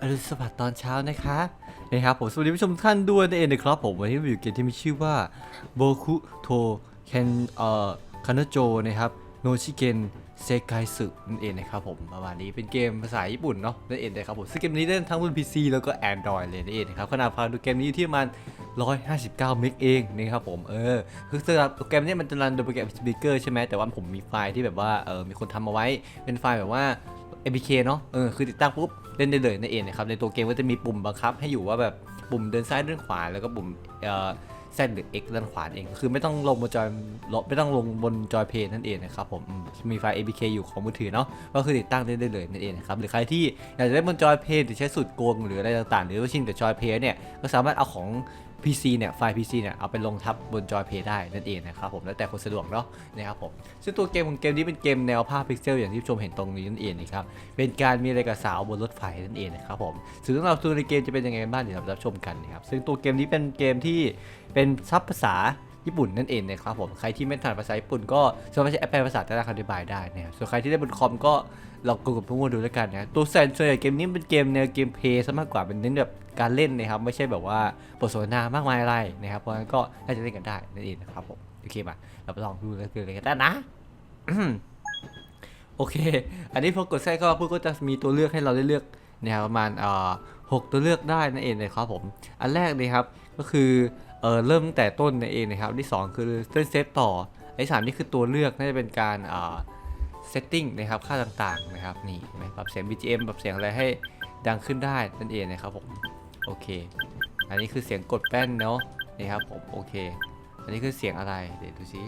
อรุณสวัสดิ์ตอนเช้านะคะนะครับผมสวัสดีผู้ชมท่านด้วยนั่นเองนะครับผมวันนี้เราอยู่เกมที่มีชื่อว่าโบคุโทเคนเอ่อคานาโจนะครับโนชิเกนเซกายสึนั่นเองนะครับผมประมาณนี้เป็นเกมภาษาญี่ปุ่นเนาะนั่นเองนะครับผมซึ่งเกมนี้เล่นทั้งบน PC แล้วก็ Android เลยนั่นเองนะครับขนาดความดูเกมนี้อยู่ที่ประมาณ159เมกเองนะครับผมเออคือสำหรับโปรแกรมนี้มันจะรันโดยโปรแกรมสปีกเกอร์ใช่ไหมแต่ว่าผมมีไฟล์ที่แบบว่าเออมีคนทำเอาไว้เป็นไฟล์แบบว่า APK เนาะเออคือติดตั้งปุ๊บเล่นได้เลยนั่นเองนะครับในตัวเกมก็จะมีปุ่มบังคับให้อยู่ว่าแบบปุ่มเดินซ้ายเดินขวาแล้วก็ปุ่มเอ่อ Z หรือ X ด้านขวาเองคือไม่ต้องลงบนจอยลไม่ต้องลงบนจอยเพย์นั่นเองนะครับผมมีไฟล์ APK อยู่ของมือถือเนาะก็คือติดตั้งได้ได้เลยนั่นเองนะครับหรือใครที่อยากจะเล่นบนจอยเพย์หรือใช้สูตรโกงหรืออะไรต่างๆ หรือว่าชินแต่จอยเพย์เนี่ยก็สามารถเอาของ PC เนี่ยไฟล์ PC เนี่ยเอาไปลงทับบนจอยเพย์ได้นั่นเองนะครับผมแล้วแต่คนสะดวกเนาะนะครับผมซึ่งตัวเกมของเกมนี้เป็นเกมแนวภาพพิกเซลอย่างที่ชมเห็นตรงนี้นั่นเองนะครับเป็นการมีอะไรกับสาวบนรถไฟนั่นเองนะครับผมถึงเราตัวในเกมจะเป็นยังไงบ้างเดี๋ยวเรารับชมกันนะครับซึ่งตัวเกมนี้เป็นเกมที่เป็นซับภาษา ญี่ปุ่นนั่นเองนะครับผมใครที่ไม่ถนัดภาษาญี่ปุ่นก็สามารถใช้แอปแปลภาษาได้อธิบายได้นะครับส่วนใครที่ได้บนคอมก็ลองกดพุ่มดูแล้วกันนะตัวแซนส่วนใหญ่เกมนี้เป็นเกมแนวเกมเพลย์ซะมากกว่าเป็นเน้นแบบการเล่นนะครับไม่ใช่แบบว่าบทสนทนามากมายอะไรนะครับเพราะฉะนั้นก็น่าจะเล่นกันได้นั่นเองนะครับผมโอเคมาเราไปลองดูแล้วกันเลยกันนะโอเค อันนี้พอกดแทรกเข้าปุ๊บก็จะมีตัวเลือกให้เราได้เลือกนะครับประมาณเอ่อหกตัวเลือกได้นั่นเองนะครับผม อันแรกเลยครับก็คือ เออเริ่มตั้งแต่ต้นเองนะครับที่ 2 คือเล่นเซฟต่อไอ้สามนี่คือตัวเลือกน่าจะเป็นการเอ่าเซตติ้งนะครับค่าต่างๆนะครับนี่ปรับเสียง BGM ปรับเสียงอะไรให้ดังขึ้นได้นั่นเองนะครับผมโอเค อันนี้คือเสียงกดแป้นเนาะนี่ครับผมโอเค อันนี้คือเสียงอะไรเดี๋ยวดูซิ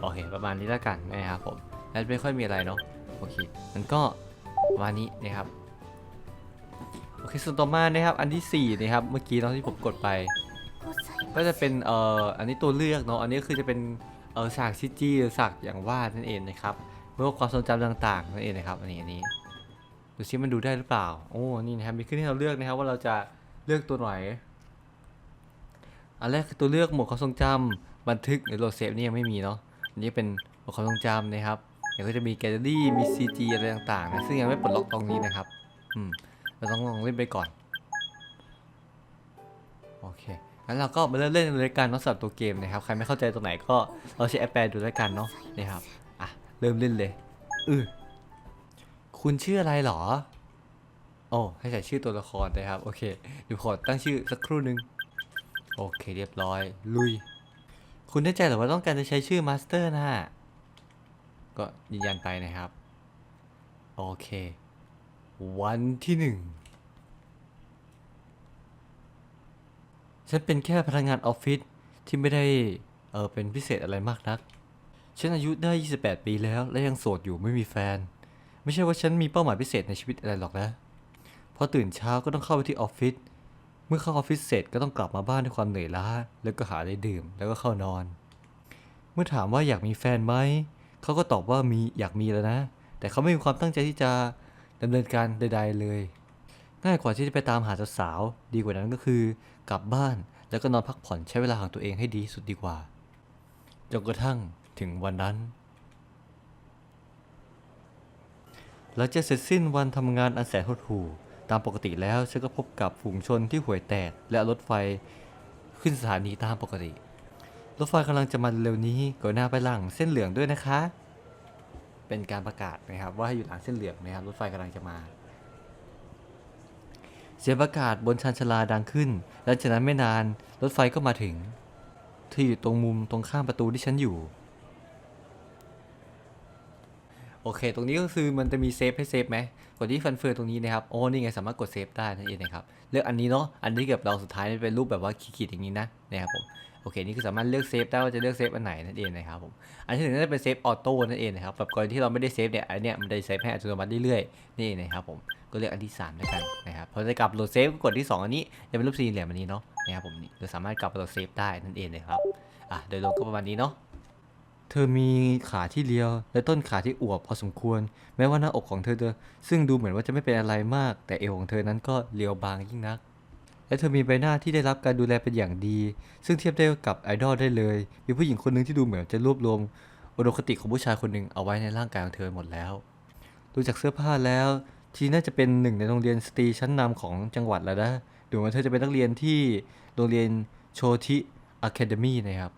โอเคประมาณนี้แล้วกันนะครับผมแล้วไม่ค่อยมีอะไรเนาะโอเคมันก็ประมาณนี้นะครับโอเคส่วนต่อมานะครับอันที่4นะครับเมื่อกี้ตอนที่ผมกดไป ก็จะเป็นเอ่ออันนี้ตัวเลือกเนาะอันนี้คือจะเป็นเอ่อฉากชิจี้หรือฉากอย่างวาดนั่นเองนะครับเมื่อความทรงจำต่างๆนั่นเองนะครับอันนี้อันนี้ดูซิมันดูได้หรือเปล่าโอ้นี่นะครับมีขึ้นให้เราเลือกนะครับว่าเราจะเลือกตัวไหนอันแรกคือตัวเลือกหมวดความทรงจำบันทึกหรือโหลดเซฟนี่ยังไม่มีเนาะอันนี้เป็นหมวดความทรงจำนะครับเดี๋ยวก็จะมีแกลเลอรี่มี CG อะไรต่างๆนะซึ่งยังไม่ปลดล็อกตรงนี้นะครับอืมเราต้องลองเล่นไปก่อนโอเค งั้นเราก็มาเริ่มเล่นเลยกันเนาะสำหรับตัวเกมนะครับใครไม่เข้าใจตรงไหนก็เราใช้แอปแปลดูแล้วกันเนาะนี่ครับอะเริ่มเล่นเลยอือคุณชื่ออะไรหรอโอ้ให้ใส่ชื่อตัวละครนะครับ โอเคเดี๋ยวขอตั้งชื่อสักครู่หนึ่งโอเคเรียบร้อย ลุย คุณแน่ใจเหรือว่าต้องการจะใช้ชื่อมาสเตอร์นะก็ยืนยันไปนะครับ โอเค วันที่หนึ่ง ฉันเป็นแค่พนักงานออฟฟิศที่ไม่ได้เออเป็นพิเศษอะไรมากนัก ฉันอายุได้ 28 ปีแล้ว และยังโสดอยู่ไม่มีแฟน ไม่ใช่ว่าฉันมีเป้าหมายพิเศษในชีวิตอะไรหรอกนะ พอตื่นเช้าก็ต้องเข้าไปที่ออฟฟิศ เมื่อเข้าออฟฟิศเสร็จก็ต้องกลับมาบ้านด้วยความเหนื่อยล้า แล้วก็หาอะไรดื่ม แล้วก็เข้านอน เมื่อถามว่าอยากมีแฟนไหม เขาก็ตอบว่ามีอยากมีแล้วนะ แต่เขาไม่มีความตั้งใจที่จะดำเนินการใด ๆเลย ง่ายกว่าที่จะไปตามหาสาวๆดีกว่านั้นก็คือกลับบ้านแล้วก็นอนพักผ่อนใช้เวลาของตัวเองให้ดีสุดดีกว่าจนกระทั่งถึงวันนั้นหลังจากเสร็จสิ้นวันทำงานอันแสนหดหู่ตามปกติแล้วฉันก็พบกับฝูงชนที่ห่วยแตกและรถไฟขึ้นสถานีตามปกติ รถไฟกำลังจะมาเร็วนี้กรุณาไปหลังเส้นเหลืองด้วยนะคะ เป็นการประกาศนะครับว่าให้อยู่หลังเส้นเหลืองนะครับรถไฟกำลังจะมา เสียงประกาศบนชานชาลาดังขึ้นหลังจากนั้นไม่นานรถไฟก็มาถึง ที่อยู่ตรงมุมตรงข้ามประตูที่ฉันอยู่ โอเค ตรงนี้ก็คือมันจะมีเซฟให้เซฟไหมกดที่ฟันเฟืองตรงนี้นะครับ โอ้ นี่ไงสามารถกดเซฟได้นั่นเองนะครับ เลือกอันนี้เนาะ อันนี้กับเราสุดท้ายเป็นรูปแบบว่าขีดๆอย่างนี้นะ นะครับผม โอเค นี่คือสามารถเลือกเซฟได้ว่าจะเลือกเซฟอันไหนนั่นเองนะครับผม อันที่หนึ่งน่าจะเป็นเซฟออโต้นั่นเองนะครับ แบบกรณีที่เราไม่ได้เซฟเนี่ย อันเนี้ยมันจะเซฟให้อัตโนมัติเรื่อยๆ นี่นะครับผม ก็เลือกอันที่3แล้วกันนะครับ พอจะกลับโหลดเซฟก็กดที่ 2 อันนี้ จะเป็นรูปสี่เหลี่ยมอันนี้เนาะ นะครับผมนี่เราสามารถกลับมาโหลดเซฟได้นั่นเองนะครับ อะ โดยรวมก็ประมาณนี้เนาะเธอมีขาที่เรียว และต้นขาที่อวบพอสมควร แม้ว่าหน้าอกของเธอจะซึ่งดูเหมือนว่าจะไม่เป็นอะไรมาก แต่เอวของเธอนั้นก็เรียวบางยิ่งนัก และเธอมีใบหน้าที่ได้รับการดูแลเป็นอย่างดี ซึ่งเทียบได้กับไอดอลได้เลย มีผู้หญิงคนหนึ่งที่ดูเหมือนจะรวบรวมอุดมคติของผู้ชายคนหนึ่งเอาไว้ในร่างกายของเธอหมดแล้ว ดูจากเสื้อผ้าแล้ว ทีน่าจะเป็นหนึ่งในโรงเรียนสตรีชั้นนำของจังหวัดแล้วนะดูเหมือนเธอจะเป็นนักเรียนที่โรงเรียนโชติอะคาเดมีนะครับ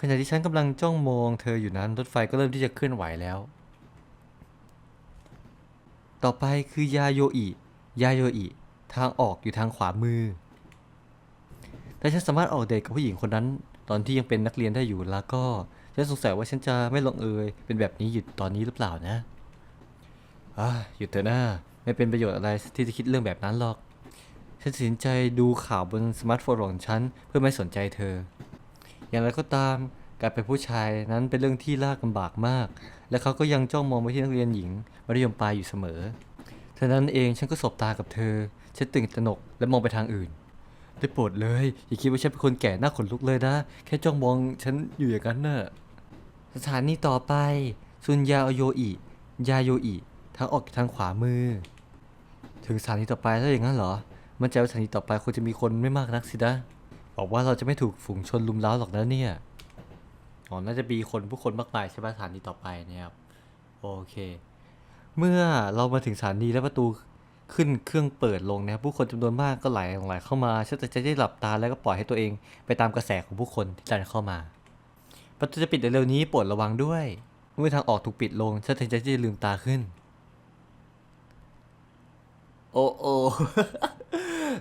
ขณะที่ฉันกำลังจ้องมองเธออยู่นั้นรถไฟก็เริ่มที่จะเคลื่อนไหวแล้ว ต่อไปคือยาโยอิ ยาโยอิ ทางออกอยู่ทางขวามือ แต่ฉันสามารถออกเดทกับผู้หญิงคนนั้น ตอนที่ยังเป็นนักเรียนได้อยู่แล้วก็ ฉันสงสัยว่าฉันจะไม่ลงเอยเป็นแบบนี้อยู่ตอนนี้หรือเปล่านะอ่าหยุดเถอะนะไม่เป็นประโยชน์อะไรที่จะคิดเรื่องแบบนั้นหรอก ฉันตัดสินใจดูข่าวบนสมาร์ทโฟนของฉันเพื่อไม่สนใจเธอ อย่างไรก็ตามการเป็นผู้ชายนั้นเป็นเรื่องที่ลากลำบากมาก และเขาก็ยังจ้องมองไปที่นักเรียนหญิงมัธยมปลายอยู่เสมอเท่านั้นเองฉันก็สบตากับเธอ ฉันตื่นตระหนกและมองไปทางอื่น ได้โปรดเลย อย่าคิดว่าฉันเป็นคนแก่หน้าขนลุกเลยนะ แค่จ้องมองฉันอยู่อย่างนั้นน่ะ สถานีต่อไป ซุนยาโยอิ ยาโยอิ ทางออกทางขวามือ ถึงสถานีต่อไปแล้วอย่างนั้นเหรอ มันใจว่าสถานีต่อไปคงจะมีคนไม่มากนักสินะ บอกว่าเราจะไม่ถูกฝูงชนลุมเล้าหรอกนะเนี่ย อ๋อ น่าจะมีคนผู้คนมากมายใช่ไหมสถานีต่อไปเนะครับ โอเค เมื่อเรามาถึงสถานีและประตู ขึ้นเครื่องเปิดลงนะครับผู้คนจำนวนมากก็ไหลหลังไหลเข้ามาฉันตัดสินใจได้หลับตาแล้วก็ปล่อยให้ตัวเอง ไปตามกระแสของผู้คนที่ดันเข้ามา ประตูจะปิดเร็วนี้โปรดระวังด้วยเมื่อทางออกถูกปิดลงฉันตัดสินใจที่จะลืมตาขึ้น โอ้โอ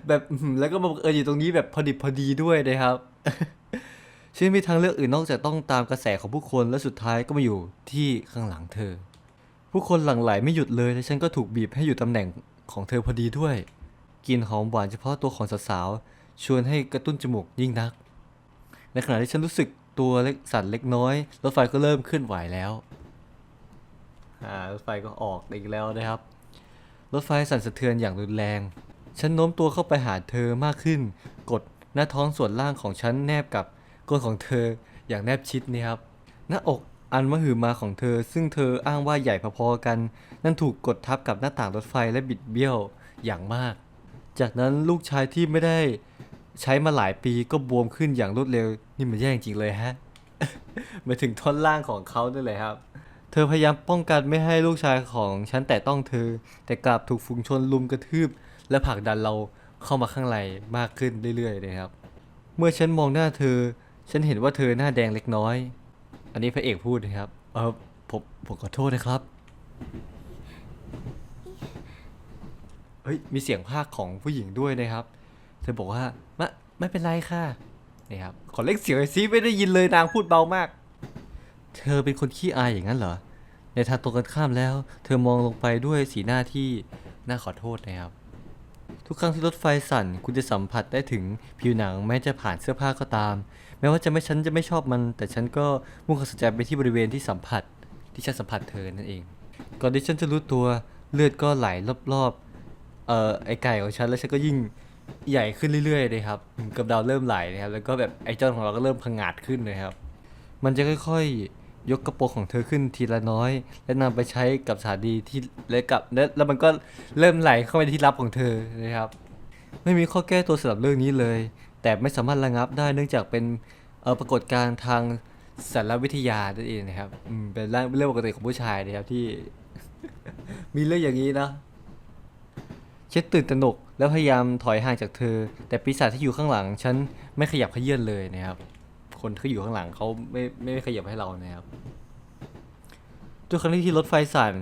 แบบแล้วก็มาเอออยู่ตรงนี้แบบพอดิบพอดีด้วยนะครับฉันไม่มีทางเลือกอื่นนอกจากต้องตามกระแสของผู้คนและสุดท้ายก็มาอยู่ที่ข้างหลังเธอ ผู้คนหลั่งไหลไม่หยุดเลยและฉันก็ถูกบีบให้อยู่ตำแหน่ง ของเธอพอดีด้วย กลิ่นหอมหวานเฉพาะตัวของสาวๆชวนให้กระตุ้นจมูกยิ่งนัก ในขณะที่ฉันรู้สึกตัวเล็กสั่นเล็กน้อย รถไฟก็เริ่มเคลื่อนไหวแล้วรถไฟก็ออกอีกแล้วนะครับ รถไฟสั่นสะเทือนอย่างรุนแรง ฉันโน้มตัวเข้าไปหาเธอมากขึ้น กดหน้าท้องส่วนล่างของฉันแนบกับก้นของเธออย่างแนบชิดนี่ครับ หน้าอก อันมหึมาของเธอ ซึ่งเธออ้างว่าใหญ่พอๆกัน นั่นถูกกดทับกับหน้าต่างรถไฟและบิดเบี้ยวอย่างมาก จากนั้นลูกชายที่ไม่ได้ใช้มาหลายปีก็บวมขึ้นอย่างรวดเร็ว นี่มันแย่จริงเลยฮะมาถึงท่อนล่างของเขาด้วยเลยครับ เธอพยายามป้องกันไม่ให้ลูกชายของฉันแต่ต้องเธอ แต่กลับถูกฝูงชนลุมกระทืบ และผลักดันเราเข้ามาข้างในมากขึ้นเรื่อยๆนะครับ เมื่อฉันมองหน้าเธอ ฉันเห็นว่าเธอหน้าแดงเล็กน้อย อันนี้พระเอกพูดนะครับ เออผมผมขอโทษนะครับ เฮ้ย มีเสียงภาคของผู้หญิงด้วยนะครับ เธอบอกว่าไม่ไม่เป็นไรค่ะนี่ครับ ขอเล็กเสียงหน่อยซิไม่ได้ยินเลยนางพูดเบามาก เธอเป็นคนขี้อายอย่างนั้นเหรอ ในทางตรงกันข้ามแล้ว เธอมองลงไปด้วยสีหน้าที่น่าขอโทษนะครับ ทุกครั้งที่รถไฟสั่นคุณจะสัมผัสได้ถึงผิวหนังแม้จะผ่านเสื้อผ้าก็ตาม แม้ว่าจะไม่ฉันจะไม่ชอบมัน แต่ฉันก็มุ่งความสนใจไปที่บริเวณที่สัมผัส ที่ฉันสัมผัสเธอนั่นเอง ก่อนที่ฉันจะรู้ตัวเลือดก็ไหลรอบๆเอ่อไอไก่ของฉันแล้วฉันก็ยิ่งใหญ่ขึ้นเรื่อยๆเลยครับกับดาวเริ่มไหลนะครับแล้วก็แบบไอจอนของเราก็เริ่มพังงาดขึ้นเลยครับมันจะค่อยๆ ยกกระโปรงของเธอขึ้นทีละน้อย และนำไปใช้กับสถานีที่และกับและแล้วมันก็เริ่มไหลเข้าไปที่ลับของเธอนะครับ ไม่มีข้อแก้ตัวสำหรับเรื่องนี้เลย แต่ไม่สามารถระงับได้เนื่องจากเป็นเอ่อปรากฏการณ์ทางสารวิทยานั่นเองนะครับเป็นเรื่องเรื่องปกติของผู้ชายนะครับที่ มีเรื่องอย่างนี้นะเช็ดตื่นตระหนกแล้วพยายามถอยห่างจากเธอ แต่ปีศาจที่อยู่ข้างหลังฉันไม่ขยับเขยื่นเลยนะครับ คนที่อยู่ข้างหลังเขาไม่ไม่ขยับให้เรานะครับทุกครั้งที่รถไฟสั่น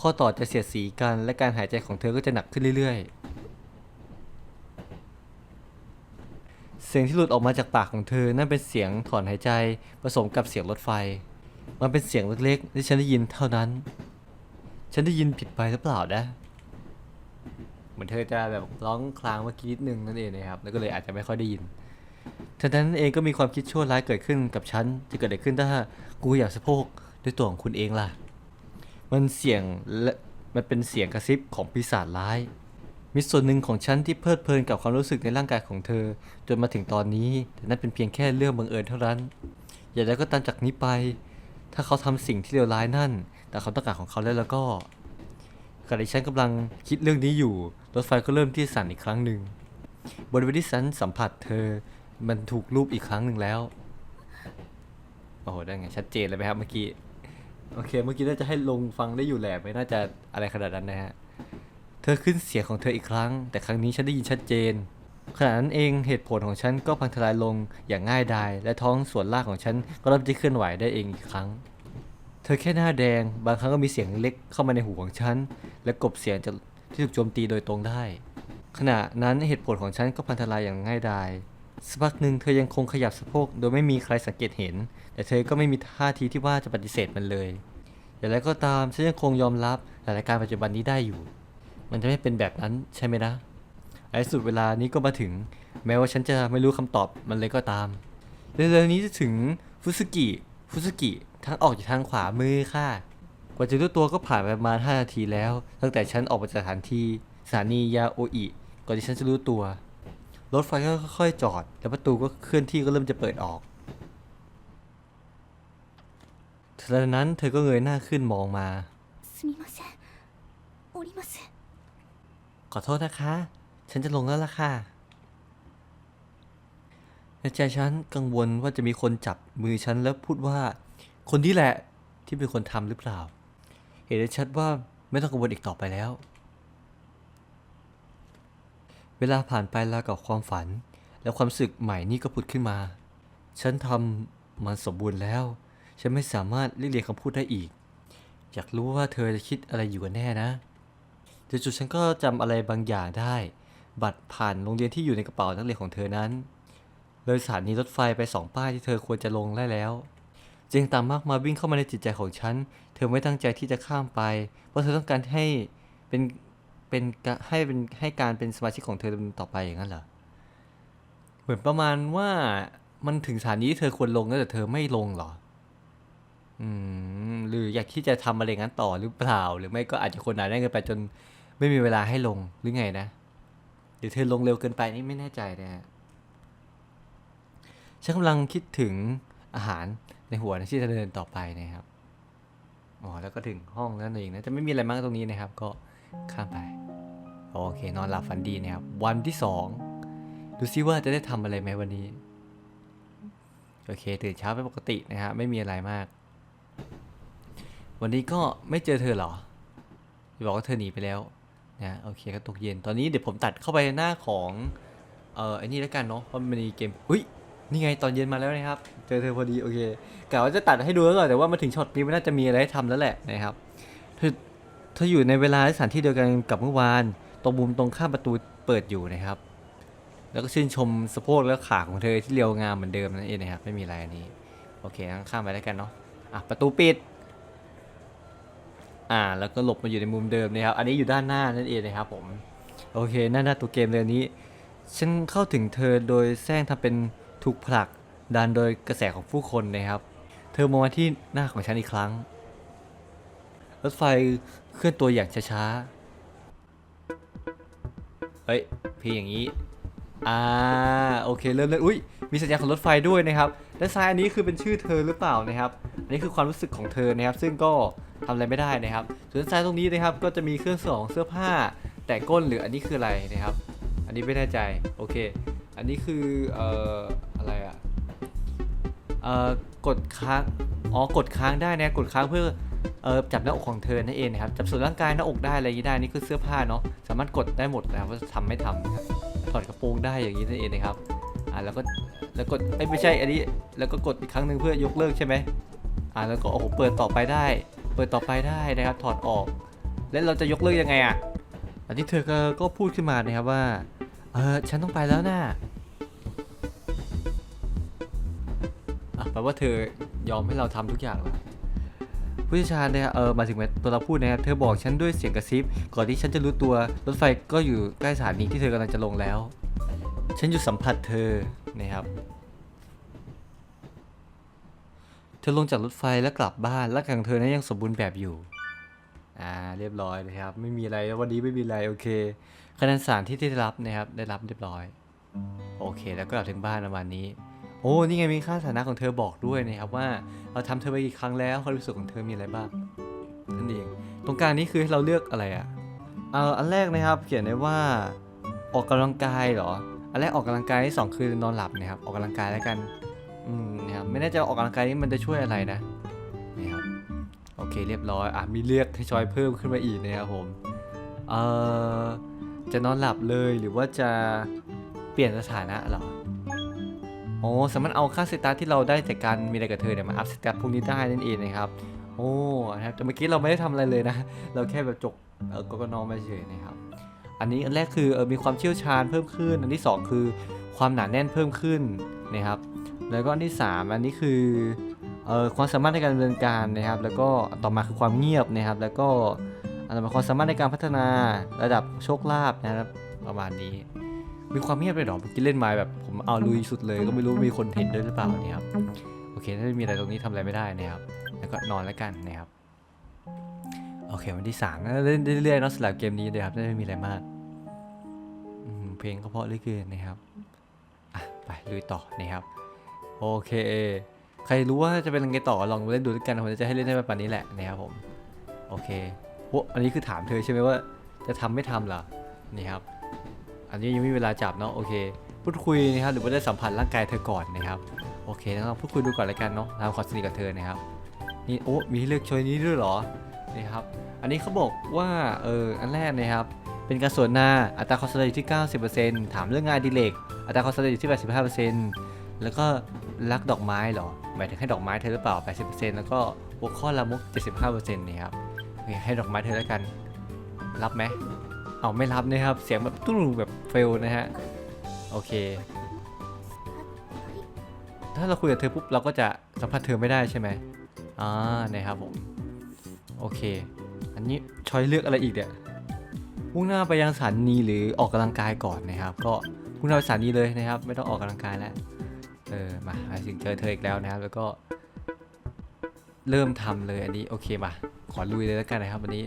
ข้อต่อจะเสียดสีกันและการหายใจของเธอก็จะหนักขึ้นเรื่อย เสียงที่หลุดออกมาจากปากของเธอ นั่นเป็นเสียงถอนหายใจผสมกับเสียงรถไฟ มันเป็นเสียงเล็กๆที่ฉันได้ยินเท่านั้น ฉันได้ยินผิดไปหรือเปล่านะ เหมือนเธอจะแบบร้องคลางเมื่อกี้นิดนึงนั่นเองนะครับ แล้วก็เลยอาจจะไม่ค่อยได้ยินท่านั้นเองก็มีความคิดชั่วร้ายเกิดขึ้นกับฉัน จะเกิดอะไรขึ้นถ้ากูอยากสะโพกด้วยตัวของคุณเองล่ะ มันเสียงและมันเป็นเสียงกระซิบของปีศาจร้าย มีส่วนหนึ่งของฉันที่เพลิดเพลินกับความรู้สึกในร่างกายของเธอ จนมาถึงตอนนี้ แต่นั่นเป็นเพียงแค่เรื่องบังเอิญเท่านั้น อย่างไรก็ตามจากนี้ไป ถ้าเขาทำสิ่งที่เลวร้ายนั่น แต่เขามต้องการของเขาแล้วแล้วก็ขณะที่ฉันกำลังคิดเรื่องนี้อยู่ รถไฟก็เริ่มที่สั่นอีกครั้งหนึ่ง บริเวณที่ฉันสัมผัสเธอ มันถูกรูปอีกครั้งหนึ่งแล้ว โอ้โห ได้ไง ชัดเจนเลยไหมครับเมื่อกี้ โอเค เมื่อกี้น่าจะให้ลงฟังได้อยู่แหละไม่น่าจะอะไรขนาดนั้นนะฮะ เธอขึ้นเสียงของเธออีกครั้ง แต่ครั้งนี้ฉันได้ยินชัดเจน ขณะนั้นเองเหตุผลของฉันก็พังทลายลงอย่างง่ายดาย และท้องส่วนล่างของฉันก็เริ่มจะเคลื่อนไหวได้เองอีกครั้ง เธอแค่หน้าแดง บางครั้งก็มีเสียงเล็กเข้ามาในหูของฉัน และกบเสียงจากที่ถูกโจมตีโดยตรงได้ ขณะนั้นเหตุผลของฉันก็พังทลายอย่างง่ายดายสักพักหนึ่งเธอยังคงขยับสะโพกโดยไม่มีใครสังเกตเห็น แต่เธอก็ไม่มีท่าทีที่ว่าจะปฏิเสธมันเลย อย่างไรก็ตามฉันยังคงยอมรับสถานการณ์ปัจจุบันนี้ได้อยู่ มันจะไม่เป็นแบบนั้นใช่ไหมนะไอ้สุดเวลานี้ก็มาถึง แม้ว่าฉันจะไม่รู้คำตอบมันเลยก็ตามเร็วๆนี้จะถึงฟุสกิฟุสกิทั้งออกจากทางขวามือค่ะ กว่าจะรู้ตัวก็ผ่านไปประมาณ 5 นาทีแล้ว ตั้งแต่ฉันออกมาจากสถานที่สถานียาโออิก่อนที่ฉันจะรู้ตัว รถไฟก็ค่อยๆจอด แล้วประตูก็เคลื่อนที่ก็เริ่มจะเปิดออกทันนั้นเธอก็เงยหน้าขึ้นมองมาสมิมาเซนโอริมาเซ ขอโทษนะคะ ฉันจะลงแล้วล่ะค่ะในใจฉันกังวลว่าจะมีคนจับมือฉันแล้วพูดว่า คนนี้แหละที่เป็นคนทำหรือเปล่า เห็นได้ชัดว่าไม่ต้องกังวลอีกต่อไปแล้ว เวลาผ่านไปแล้วกับความฝัน แล้วความรู้สึกใหม่นี่ก็ผุดขึ้นมา ฉันทำมันสมบูรณ์แล้ว ฉันไม่สามารถเรียกเรียงคำพูดได้อีก อยากรู้ว่าเธอจะคิดอะไรอยู่กันแน่นะ จู่ๆฉันก็จำอะไรบางอย่างได้ บัตรผ่านโรงเรียนที่อยู่ในกระเป๋านักเรียนของเธอนั้น เลยสถานีรถไฟไปสองป้ายที่เธอควรจะลงได้แล้วจียงตามมากมาวิ่งเข้ามาในจิตใจของฉัน เธอไม่ตั้งใจที่จะข้ามไป เพราะเธอต้องการให้เป็นเป็นให้เป็นให้การเป็นสมาชิกของเธอต่อไปอย่างนั้นเหรอ เหมือนประมาณว่ามันถึงสถานีที่เธอควรลงแล้วแต่เธอไม่ลงเหรอ อืม หรืออยากที่จะทำอะไรงั้นต่อหรือเปล่า หรือไม่ก็อาจจะคนหนาแน่นเกินไปจน ไม่มีเวลาให้ลงหรือไงนะหรือเธอลงเร็วเกินไปนี่ไม่แน่ใจนะฮะฉันกำลังคิดถึงอาหารในหัวนะที่จะเดินต่อไปนะครับอ๋อแล้วก็ถึงห้องนั่นเองนะจะไม่มีอะไรมากตรงนี้นะครับ ก็ข้ามไปโอเคนอนหลับฝันดีนะครับ วันที่สองดูซิว่าจะได้ทำอะไรไหมวันนี้โอเคตื่นเช้าเป็นปกตินะฮะไม่มีอะไรมาก วันนี้ก็ไม่เจอเธอเหรอบอกว่าเธอหนีไปแล้ว นะโอเคก็ตกเย็นตอนนี้เดี๋ยวผมตัดเข้าไปหน้าของเอ่อไอ้นี่แล้วกันเนาะเพราะมันมีเกมหุ้ยนี่ไงตอนเย็นมาแล้วนะครับ เจอเธอพอดีโอเคกะว่าจะตัดให้ดูแล้วก่อนแต่ว่ามาถึงช็อตนี้มันน่าจะมีอะไรให้ทำแล้วแหละนะครับเธอเธออยู่ในเวลาและสถานที่เดียวกันกับเมื่อวาน ตรงมุมตรงข้ามประตูเปิดอยู่นะครับ แล้วก็ชื่นชมสะโพกและขาของเธอที่เรียวงามเหมือนเดิมนั่นเองนะครับไม่มีอะไรอันนี้โอเคข้ามไปแล้วกันเนาะอะประตูปิด อ่า แล้วก็หลบมาอยู่ในมุมเดิมนะครับ อันนี้อยู่ด้านหน้านั่นเองนะครับผม โอเค หน้าหน้าตัวเกมเรื่องนี้ ฉันเข้าถึงเธอโดยแซงทำเป็นถูกผลักดันโดยกระแสของผู้คนนะครับ เธอมองมาที่หน้าของฉันอีกครั้ง รถไฟเคลื่อนตัวอย่างช้าๆ เฮ้ย เพลงอย่างนี้ อ่าโอเคเริ่มเริ่มอุ้ยมีสัญญาณของรถไฟด้วยนะครับและซ้ายอันนี้คือเป็นชื่อเธอหรือเปล่านะครับอันนี้คือความรู้สึกของเธอนะครับ ซึ่งก็ทำอะไรไม่ได้นะครับ ส่วนซ้ายตรงนี้นะครับก็จะมีเครื่องสองเสื้อผ้า แต่ก้นหรืออันนี้คืออะไรนะครับ อันนี้ไม่แน่ใจโอเค อันนี้คือเอ่ออะไรอะเอ่อกดค้างอ๋อกดค้างได้นะกดค้างเพื่อเออจับหน้าอกของเธอนั่นเองนะครับจับส่วนร่างกายหน้าอกได้อะไรอย่างนี้ได้นี่คือเสื้อผ้าเนาะสามารถกดได้หมดนะครับว่าทำไม่ทำนะครับ ถอดกระโปรงได้อย่างนี้นั่นเองนะครับอ่าแล้วก็แล้วกดเอ้ยไม่ใช่อันนี้แล้วก็กดอีกครั้งหนึ่งเพื่อยกเลิกใช่ไหมอ่าแล้วก็โอ้โหเปิดต่อไปได้ เปิดต่อไปได้นะครับ ถอดออก แล้วเราจะยกเลิกยังไงอะอันนี้เธอก็ก็พูดขึ้นมานะครับว่าเออฉันต้องไปแล้วนะอะแปลว่าเธอยอมให้เราทำทุกอย่างแล้ว ผู้เชี่ยวชาญเนี่ยเออมาถึงตัวเราพูดนะครับเธอบอกฉันด้วยเสียงกระซิบ ก่อนที่ฉันจะรู้ตัวรถไฟก็อยู่ใกล้สถานีที่เธอกำลังจะลงแล้ว ฉันหยุดสัมผัสเธอนะครับเธอลงจากรถไฟแล้วกลับบ้านร่างกายของเธอนั้นยังสมบูรณ์แบบอยู่ อ่าเรียบร้อยนะครับ ไม่มีอะไรวันนี้ไม่มีอะไรโอเคคะแนนสารที่ได้รับนะครับได้รับเรียบร้อย โอเค แล้วก็กลับถึงบ้านประมาณนี้ โอ้นี่ไงมีค่าสถานะของเธอบอกด้วยนะครับว่าเราทำเธอไปกี่ครั้งแล้วความรู้สึกของเธอมีอะไรบ้างนั่นเองตรงกลางนี้คือให้เราเลือกอะไรอะเอ่ออันแรกนะครับ เขียนได้ว่าออกกำลังกายเหรออันแรกออกกำลังกายที่สองคือนอนหลับนะครับออกกำลังกายแล้วกันอืมนะครับไม่แน่ใจออกกำลังกายนี้มันจะช่วยอะไรนะนะครับโอเคเรียบร้อยอะมีเลือกให้ชอยเพิ่มขึ้นมาอีกนะครับผมเออจะนอนหลับเลยหรือว่าจะเปลี่ยนสถานะเหรอ โอ้สามารถเอาค่าสตาร์ทที่เราได้จากการมีอะไรกับเธอเนี่ยมาอัพสตาร์ทพวกนี้ได้นั่นเองนะครับ โอ้นะครับแต่เมื่อกี้เราไม่ได้ทำอะไรเลยนะ เราแค่แบบจกเออกกนมาเฉยนะครับ อันนี้อันแรกคือเออมีความเชี่ยวชาญเพิ่มขึ้น อันที่สองคือความหนาแน่นเพิ่มขึ้นนะครับ แล้วก็อันที่สามอันนี้คือเออความสามารถในการดำเนินการนะครับ แล้วก็ต่อมาคือความเงียบนะครับ แล้วก็อันต่อมาความสามารถในการพัฒนาระดับโชคลาภนะครับประมาณนี้ มีความเงียบเลยเหรอเมื่อกี้เล่นมาแบบผมเอาลุยสุดเลยก็ไม่รู้มีคนเห็นด้วยหรือเปล่าเนี่ยครับโอเค ถ้าไม่มีอะไรตรงนี้ทำอะไรไม่ได้นะครับแล้วก็นอนแล้วกันนะครับโอเควันที่สามนะเล่นเรื่อยๆเนาะสำหรับเกมนี้เลยครับไม่มีอะไรมากอืมเพลงก็เพราะเหลือเกินนะครับอะไปลุยต่อนะครับโอเค ใครรู้ว่าจะเป็นยังไงต่อลองเล่นดูด้วยกันผมจะให้เล่นได้แบบนี้แหละนะครับผมโอเคโอ้อันนี้คือถามเธอใช่ไหมว่าจะทำไม่ทำเหรอนี่ครับ อันนี้ยังไม่มีเวลาจับเนาะโอเค พูดคุยนะครับหรือว่าได้สัมผัสร่างกายเธอก่อนนะครับโอเคแล้วเราพูดคุยดูก่อนแล้วกันเนาะตามความสนิทกับเธอนะครับนี่โอ้มีให้เลือกช้อยนี้ด้วยเหรอนี่ครับอันนี้เขาบอกว่าเอออันแรกนะครับเป็นการสวนหน้าอัตราความสำเร็จอยู่ที่ 90%ถามเรื่องงานดิเลกอัตราความสำเร็จอยู่ที่ 85%แล้วก็รักดอกไม้เหรอหมายถึงให้ดอกไม้เธอหรือเปล่า 80%แล้วก็หัวข้อละมุก 75%นี่ครับให้ดอกไม้เธอแล้วกัน รับไหมเอาไม่รับนะครับ เสียงแบบตุ้งแบบ เฟลนะฮะ โอเค ถ้าเราคุยกับเธอปุ๊บเราก็จะสัมผัสเธอไม่ได้ใช่ไหมอ่านะครับผม โอเค อันนี้ช้อยเลือกอะไรอีกเนี่ยมุ่งหน้าไปยังสถานีหรือออกกำลังกายก่อนนะครับ ก็มุ่งหน้าไปสถานีเลยนะครับ ไม่ต้องออกกำลังกายแล้ว เออ มาหมายถึงเจอเธออีกแล้วนะครับ แล้วก็ เริ่มทำเลยอันนี้ โอเคมา ขอลุยเลยแล้วกันนะครับวันนี้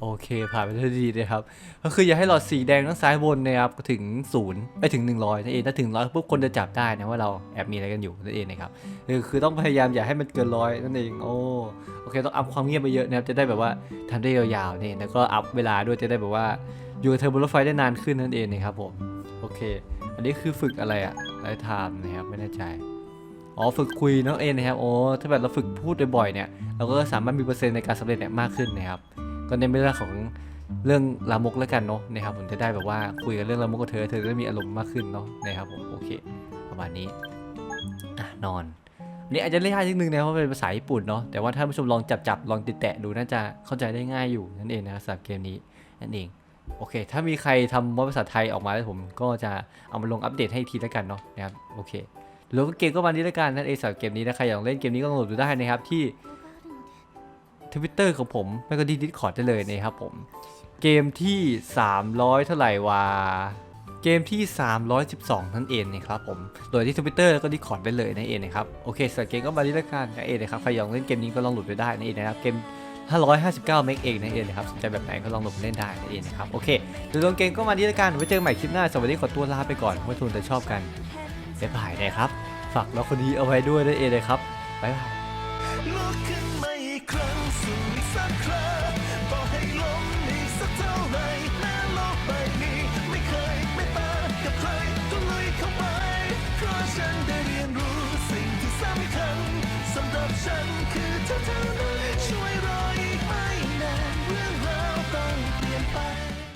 โอเคผ่านไปได้ดีเลยครับ ก็คืออย่าให้หลอดสีแดงทั้งซ้ายบนนะครับถึงศูนย์ไปถึง 100นั่นเองถ้าถึงร้อยปุ๊บคนจะจับได้นะว่าเราแอบมีอะไรกันอยู่นั่นเองนะครับคือคือต้องพยายามอย่าให้มันเกินร้อยนั่นเองโอ้โอเคต้องอัพความเงียบไปเยอะนะครับจะได้แบบว่าทำได้ยาวๆนี่แล้วก็อัพเวลาด้วยจะได้แบบว่าอยู่กับเธอบนรถไฟได้นานขึ้นนั่นเองนะครับผมโอเค อันนี้คือฝึกอะไรอะไลฟ์ไทม์นะครับไม่แน่ใจอ๋อฝึกคุยเนาะเองนะครับโอ้ถ้าแบบเราฝึกพูดบ่อยๆเนี่ยเราก็สามารถมีเปอร์เซ็นต์ในการสำเร็จเนี่ยมากขึ้นนะครับ ก็ในเรื่องของเรื่องลามกแล้วกันเนาะนะครับผมจะได้แบบว่าคุยกันเรื่องลามกกับเธอเธอจะได้มีอารมณ์มากขึ้นเนาะนะครับผมโอเคประมาณนี้อะนอนอันนี่อาจจะเล่นยากนิดนึงนะเพราะเป็นภาษาญี่ปุ่นเนาะแต่ว่าถ้าผู้ชมลองจับจับลองติดแตะดูน่าจะเข้าใจได้ง่ายอยู่นั่นเองนะครับสำหรับเกมนี้นั่นเองโอเค ถ้ามีใครทำว่าภาษาไทยออกมาแล้วผมก็จะเอามาลงอัปเดตให้อีกทีแล้วกันเนาะนะครับโอเคแล้วก็เกมก็มานี้แล้วกันนั่นเองสำหรับเกมนี้นะใครอยากเล่นเกมนี้ก็โหลดดูได้นะครับที่ ทวิตเตอร์ของผมไม่ก็ที่ดิสคอร์ดได้เลยนะครับผม เกมที่ 300 เท่าไหร่วะเกมที่ 312 นั่นเองนะครับผม โดยที่ทวิตเตอร์แล้วก็ดิคอร์ดได้เลยนั่นเองนะครับ โอเคสำหรับเกมก็มาดีล้วกันนั่นเองนะครับ ใครอยากเล่นเกมนี้ก็ลองโหลดไปได้นั่นเองนะครับ เกม 559 เมกเองนั่นเองนะครับ สนใจแบบไหนก็ลองโหลดมาเล่นได้นั่นเองนะครับ โอเคโดยรวมเกมก็มาดีล้วกัน ไว้เจอกันใหม่คลิปหน้า สวัสดีขอตัวลาไปก่อนเมื่อทุนจะชอบกันบ๊ายบายนะครับ ฝากเราคนนี้เอาไว้ด้วยนั่นเองเลยครับบ๊ายบาย ครั้งสู่สักคราต่อให้ล้มอีกสักเท่าไร่แม้โลกใบนี้ไม่เคยไม่ปากับใครต้องลยเข้าไป เพราะฉันได้เรียนรู้สิ่งที่สำคัญสำหรับฉันคือเธอเท่านั้น